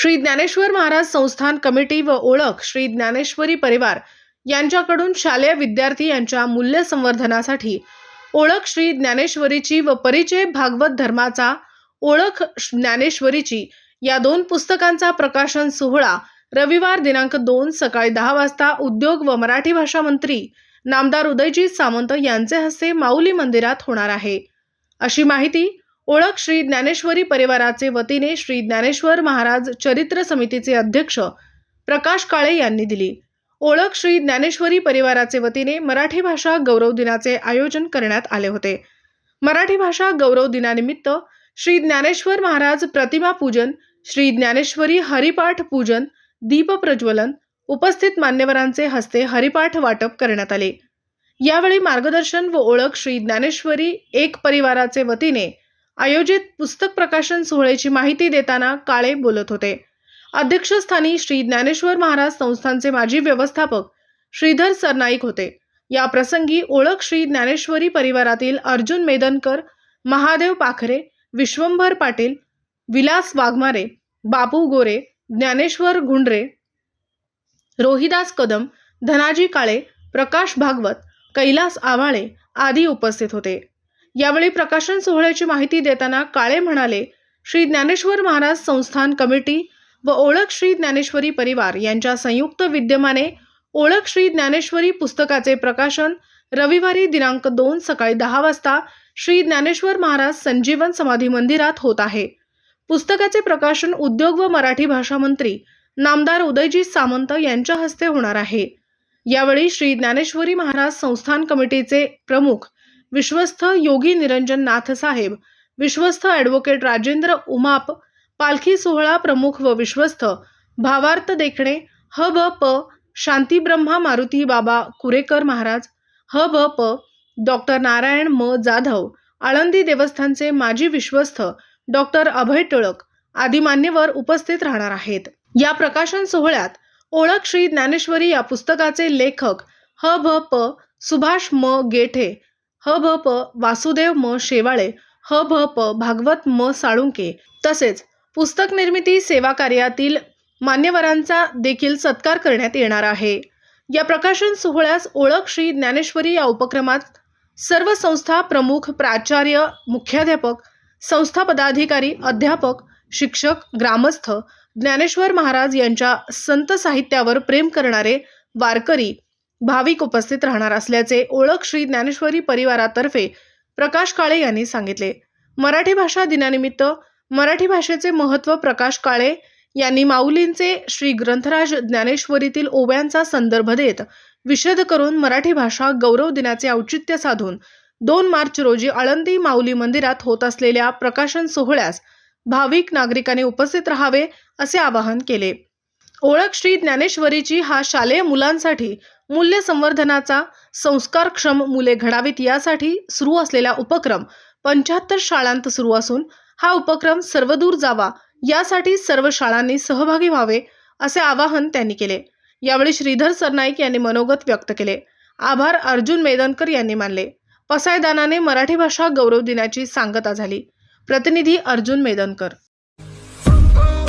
श्री ज्ञानेश्वर महाराज संस्थान कमिटी व ओळख श्री ज्ञानेश्वरी परिवार यांच्याकडून शालेय विद्यार्थी यांच्या मूल्य संवर्धनासाठी ओळख श्री ज्ञानेश्वरीची व परिचय भागवत धर्माचा ओळख ज्ञानेश्वरीची या दोन पुस्तकांचा प्रकाशन सोहळा रविवार दिनांक दोन सकाळी दहा वाजता उद्योग व मराठी भाषा मंत्री नामदार उदयजीत सामंत यांचे हस्ते माऊली मंदिरात होणार आहे. अशी माहिती ओळख श्री ज्ञानेश्वरी परिवाराचे वतीने श्री ज्ञानेश्वर महाराज चरित्र समितीचे अध्यक्ष प्रकाश काळे यांनी दिली. ओळख श्री ज्ञानेश्वरी परिवाराचे वतीने मराठी भाषा गौरव दिनाचे आयोजन करण्यात आले होते. मराठी भाषा गौरव दिनानिमित्त श्री ज्ञानेश्वर महाराज प्रतिमा पूजन श्री ज्ञानेश्वरी हरिपाठ पूजन दीप प्रज्वलन उपस्थित मान्यवरांचे हस्ते हरिपाठ वाटप करण्यात आले. यावेळी मार्गदर्शन व ओळख श्री ज्ञानेश्वरी एक परिवाराचे वतीने आयोजित पुस्तक प्रकाशन सोहळ्याची माहिती देताना काळे बोलत होते. अध्यक्षस्थानी श्री ज्ञानेश्वर महाराज संस्थानचे माजी व्यवस्थापक श्रीधर सरनाईक होते. या प्रसंगी ओळख श्री ज्ञानेश्वरी परिवारातील अर्जुन मेदनकर महादेव पाखरे विश्वंभर पाटील विलास वाघमारे बापू गोरे ज्ञानेश्वर गुंडरे रोहिदास कदम धनाजी काळे प्रकाश भागवत कैलास आवाळे आदी उपस्थित होते. यावेळी प्रकाशन सोहळ्याची माहिती देताना काळे म्हणाले श्री ज्ञानेश्वर महाराज संस्थान कमिटी व ओळख श्री ज्ञानेश्वरी परिवार यांच्या संयुक्त विद्यमाने ओळख श्री ज्ञानेश्वरी पुस्तकाचे प्रकाशन रविवारी दिनांक दोन सकाळी दहा वाजता श्री ज्ञानेश्वर महाराज संजीवन समाधी मंदिरात होत आहे. पुस्तकाचे प्रकाशन उद्योग व मराठी भाषा मंत्री नामदार उदयजी सामंत यांच्या हस्ते होणार आहे. यावेळी श्री ज्ञानेश्वरी महाराज संस्थान कमिटीचे प्रमुख विश्वस्त योगी निरंजन नाथ साहेब विश्वस्त ॲडव्होकेट राजेंद्र उमाप पालखी सोहळा प्रमुख व विश्वस्त भावार्थ देखणे ह ब प शांतीब्रह्मा मारुती बाबा कुरेकर महाराज ह ब प डॉक्टर नारायण म जाधव आळंदी देवस्थानचे माजी विश्वस्त डॉक्टर अभय टिळक आदी मान्यवर उपस्थित राहणार आहेत. या प्रकाशन सोहळ्यात ओळख श्री ज्ञानेश्वरी या पुस्तकाचे लेखक ह भ प सुभाष म गेठे ह भ प वासुदेव म शेवाळे ह भ प भागवत म साळुंके तसेच पुस्तक निर्मिती सेवा कार्यातील मान्यवरांचा देखील सत्कार करण्यात येणार आहे. या प्रकाशन सोहळ्यास ओळख श्री ज्ञानेश्वरी या उपक्रमात सर्व संस्था प्रमुख प्राचार्य मुख्याध्यापक संस्था पदाधिकारी अध्यापक शिक्षक ग्रामस्थ ज्ञानेश्वर महाराज यांच्या संत साहित्यावर प्रेम करणारे वारकरी भाविक उपस्थित राहणार असल्याचे ओळख श्री ज्ञानेश्वरी परिवारातर्फे प्रकाश काळे यांनी सांगितले. मराठी भाषा दिनानिमित्त मराठी भाषेचे महत्त्व प्रकाश काळे यांनी माऊलींचे श्री ग्रंथराज ज्ञानेश्वरीतील ओव्यांचा संदर्भ देत विशद करून मराठी भाषा गौरव दिनाचे औचित्य साधून दोन मार्च रोजी आळंदी माऊली मंदिरात होत असलेल्या प्रकाशन सोहळ्यास भाविक नागरिकांनी उपस्थित राहावे असे आवाहन केले. ओळख श्री ज्ञानेश्वरीची हा शालेय मुलांसाठी मूल्य संवर्धनाचा संस्कारक्षम मुले घडावीत यासाठी सुरू असलेला उपक्रम पंच्याहत्तर शाळांत सुरू असून हा उपक्रम सर्वदूर जावा यासाठी सर्व शाळांनी सहभागी व्हावे असे आवाहन त्यांनी केले. यावेळी श्रीधर सरनाईक यांनी मनोगत व्यक्त केले. आभार अर्जुन मेदनकर यांनी मानले. पसायदानाने मराठी भाषा गौरव दिनाची सांगता झाली. प्रतिनिधी अर्जुन मेदनकर.